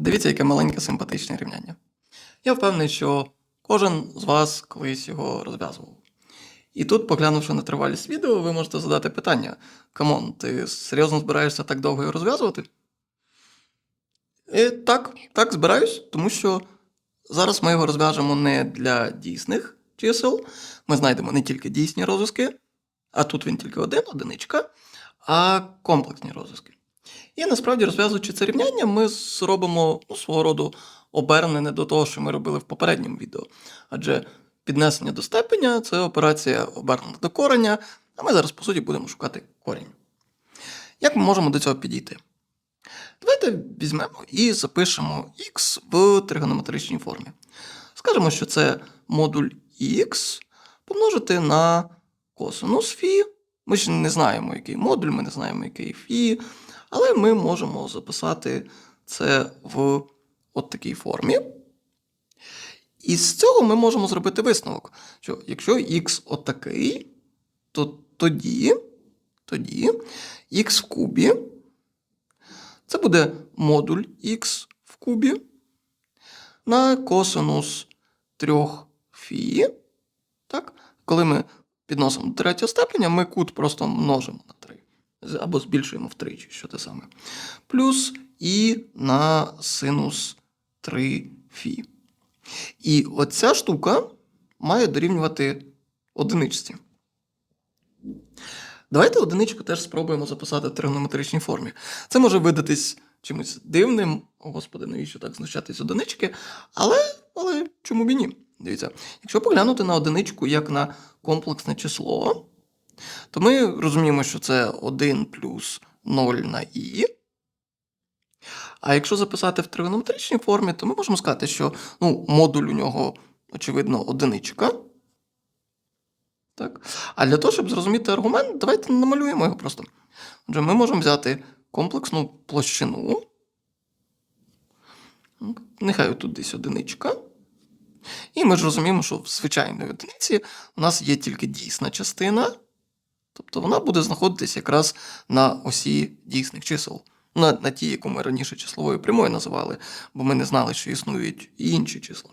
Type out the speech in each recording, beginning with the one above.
Дивіться, яке маленьке симпатичне рівняння. Я впевнений, що кожен з вас колись його розв'язував. І тут, поглянувши на тривалість відео, ви можете задати питання: Камон, ти серйозно збираєшся так довго його розв'язувати? І так, так, збираюсь, тому що зараз ми його розв'яжемо не для дійсних чисел. Ми знайдемо не тільки дійсні розв'язки, а тут він тільки один, одиничка, а комплексні розв'язки. І насправді, розв'язуючи це рівняння, ми зробимо ну, свого роду обернене до того, що ми робили в попередньому відео. Адже піднесення до степеня це операція обернена до кореня, а ми зараз, по суті, будемо шукати корінь. Як ми можемо до цього підійти? Давайте візьмемо і запишемо x в тригонометричній формі. Скажемо, що це модуль x помножити на косинус фі. Ми ж не знаємо, який модуль, ми не знаємо, який фі, але ми можемо записати це в от такій формі. І з цього ми можемо зробити висновок, що якщо x отакий, то тоді, тоді x в кубі це буде модуль x в кубі на косинус 3 фі. Так? Коли ми підносимо до третього степеня, ми кут просто множимо на 3. Або збільшуємо втричі, що те саме. Плюс і на синус 3 фі. І оця штука має дорівнювати одиничці. Давайте одиничку теж спробуємо записати в тригонометричній формі. Це може видатись чимось дивним, О, господи, навіщо так знущатись одинички, але, але чому б і ні? Дивіться, якщо поглянути на одиничку як на комплексне число, то ми розуміємо, що це 1 плюс 0 на і. А якщо записати в тригонометричній формі, то ми можемо сказати, що ну, модуль у нього, очевидно, одиничка. Так? А для того, щоб зрозуміти аргумент, давайте намалюємо його просто. Отже, ми можемо взяти комплексну площину. Нехай тут десь одиничка. І ми ж розуміємо, що в звичайної одиниці у нас є тільки дійсна частина. Тобто вона буде знаходитись якраз на осі дійсних чисел. На, на ті, яку ми раніше числовою прямою називали, бо ми не знали, що існують і інші числа.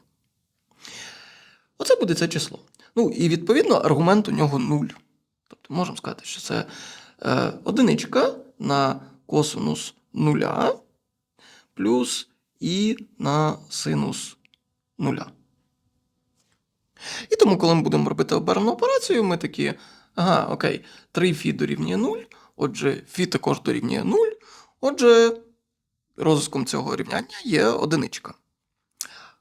Оце буде це число. Ну, і відповідно аргумент у нього 0. Тобто можемо сказати, що це е, одиничка на косинус нуля плюс і на синус нуля. І тому, коли ми будемо робити обернену операцію, ми такі, ага, окей, 3 фі дорівнює 0, отже, фі також дорівнює 0, отже, розв'язком цього рівняння є одиничка.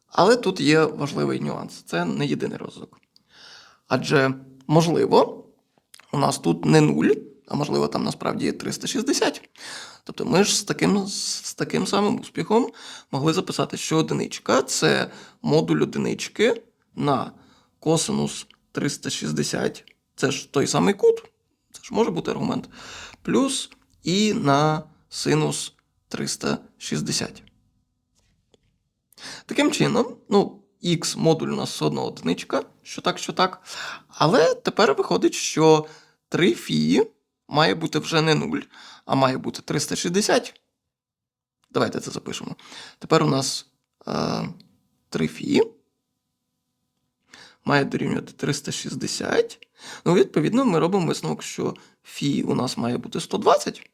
Але тут є важливий нюанс: це не єдиний розв'язок. Адже, можливо, у нас тут не 0, а можливо, там насправді є 360. Тобто ми ж з таким, з таким самим успіхом могли записати, що одиничка це модуль одинички на косинус 360. Це ж той самий кут, це ж може бути аргумент. Плюс і на синус 360. Таким чином, ну, x модуль у нас все одно одиничка, що так, що так. Але тепер виходить, що 3 фі має бути вже не 0, а має бути 360. Давайте це запишемо. Тепер у нас е, 3 фі має дорівнювати 360. Ну, відповідно, ми робимо висновок, що фі у нас має бути 120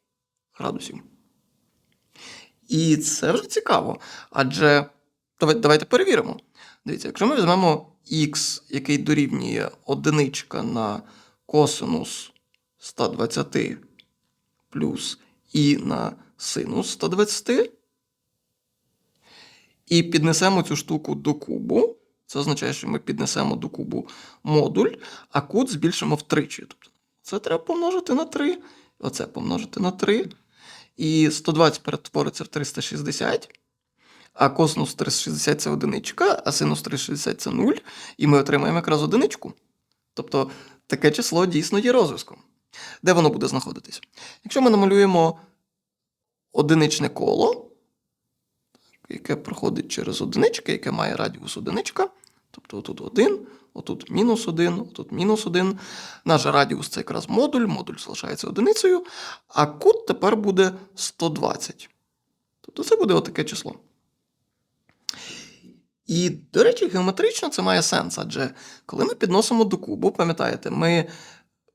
градусів. І це вже цікаво. Адже давайте, перевіримо. Дивіться, якщо ми візьмемо х, який дорівнює одиничка на косинус 120 плюс і на синус 120, і піднесемо цю штуку до кубу, це означає, що ми піднесемо до кубу модуль, а кут збільшимо втричі. Тобто це треба помножити на 3, оце помножити на 3. І 120 перетвориться в 360. А косинус 360 це одиничка, а синус 360 це 0, і ми отримаємо якраз одиничку. Тобто таке число дійсно є розв'язком. Де воно буде знаходитись? Якщо ми намалюємо одиничне коло, яке проходить через одинички, яке має радіус одиничка, тобто отут 1, отут мінус 1, отут мінус 1. Наш радіус це якраз модуль, модуль залишається одиницею, а кут тепер буде 120. Тобто це буде отаке число. І, до речі, геометрично це має сенс, адже коли ми підносимо до кубу, пам'ятаєте, ми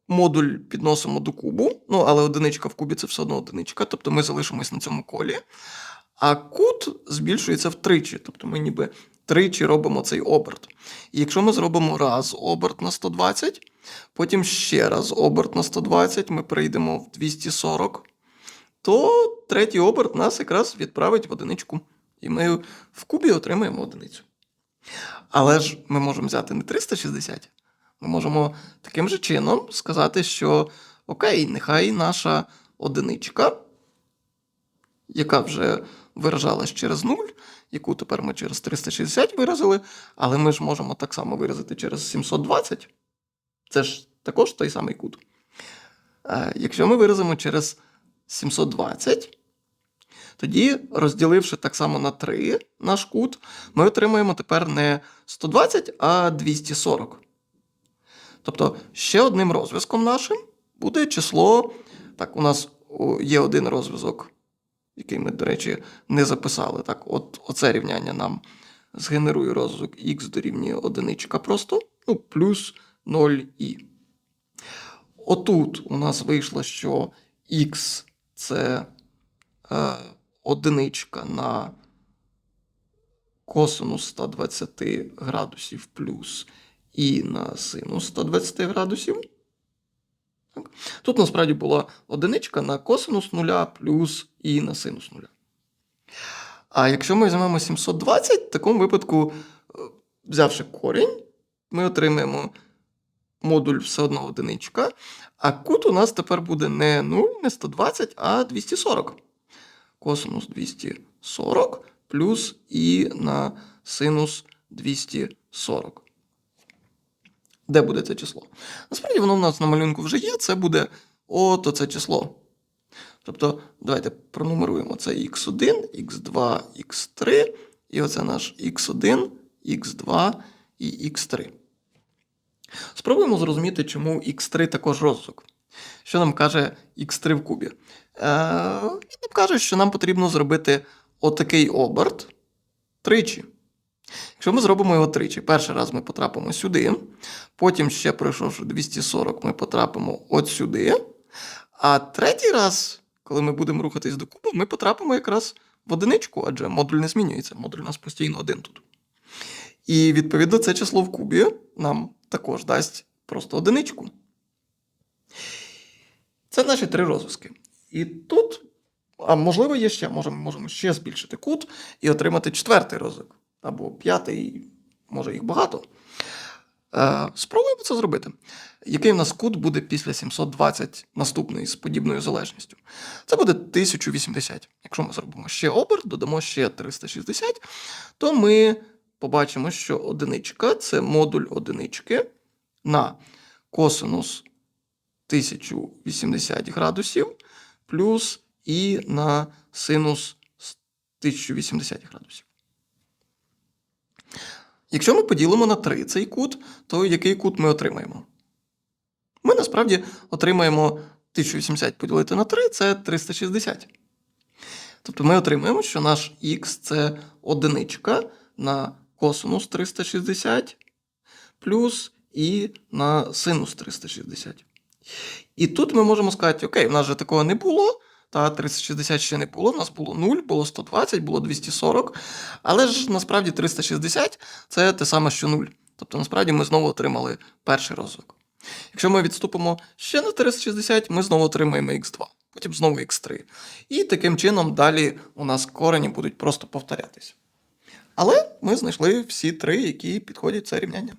модуль підносимо до кубу, ну, але одиничка в кубі це все одно одиничка, тобто ми залишимось на цьому колі. А кут збільшується втричі, тобто ми ніби тричі робимо цей оберт. І якщо ми зробимо раз оберт на 120, потім ще раз оберт на 120, ми перейдемо в 240, то третій оберт нас якраз відправить в одиничку. І ми в кубі отримаємо одиницю. Але ж ми можемо взяти не 360, ми можемо таким же чином сказати, що окей, нехай наша одиничка, яка вже виражалась через 0, яку тепер ми через 360 виразили, але ми ж можемо так само виразити через 720. Це ж також той самий кут. Е, Якщо ми виразимо через 720, тоді, розділивши так само на 3 наш кут, ми отримаємо тепер не 120, а 240. Тобто ще одним розв'язком нашим буде число. Так, у нас є один розв'язок, який ми, до речі, не записали. Так, от оце рівняння нам згенерує розв'язок х дорівнює одиничка просто, ну, плюс 0і. Отут у нас вийшло, що х це е, одиничка на косинус 120 градусів плюс і на синус 120 градусів. Тут насправді була одиничка на косинус нуля плюс і на синус нуля. А якщо ми візьмемо 720, в такому випадку, е, взявши корінь, ми отримаємо модуль все одно одиничка, а кут у нас тепер буде не 0, не 120, а 240. Косинус 240 плюс і на синус 240. Де буде це число? Насправді воно в нас на малюнку вже є, це буде от оце число. Тобто, давайте пронумеруємо це x1, x2, x3, і оце наш x1, x2 і x3. Спробуємо зрозуміти, чому x3 також розвиток. Що нам каже x3 в кубі? Е, Він нам каже, що нам потрібно зробити отакий оберт тричі. Якщо ми зробимо його тричі, перший раз ми потрапимо сюди, потім ще пройшовши 240, ми потрапимо от сюди. А третій раз, коли ми будемо рухатись до куба, ми потрапимо якраз в одиничку, адже модуль не змінюється, модуль у нас постійно один тут. І відповідно це число в кубі нам також дасть просто одиничку. Це наші три розв'язки. І тут, а можливо, є ще, можемо, можемо ще збільшити кут і отримати четвертий розв'язок. Або п'ятий, може їх багато. Е, спробуємо це зробити. Який в нас кут буде після 720 наступної з подібною залежністю? Це буде 1080. Якщо ми зробимо ще оберт, додамо ще 360, то ми побачимо, що одиничка це модуль одинички на косинус 1080 градусів плюс і на синус 1080 градусів. Якщо ми поділимо на 3 цей кут, то який кут ми отримаємо? Ми насправді отримаємо 1080 поділити на 3 це 360. Тобто ми отримаємо, що наш х це одиничка на косинус 360 плюс і на синус 360. І тут ми можемо сказати, окей, в нас же такого не було. Та 360 ще не було, в нас було 0, було 120, було 240. Але ж насправді 360 це те саме, що 0. Тобто, насправді ми знову отримали перший розвиток. Якщо ми відступимо ще на 360, ми знову отримаємо x2, потім знову x3. І таким чином далі у нас корені будуть просто повторятися. Але ми знайшли всі три, які підходять це рівняння.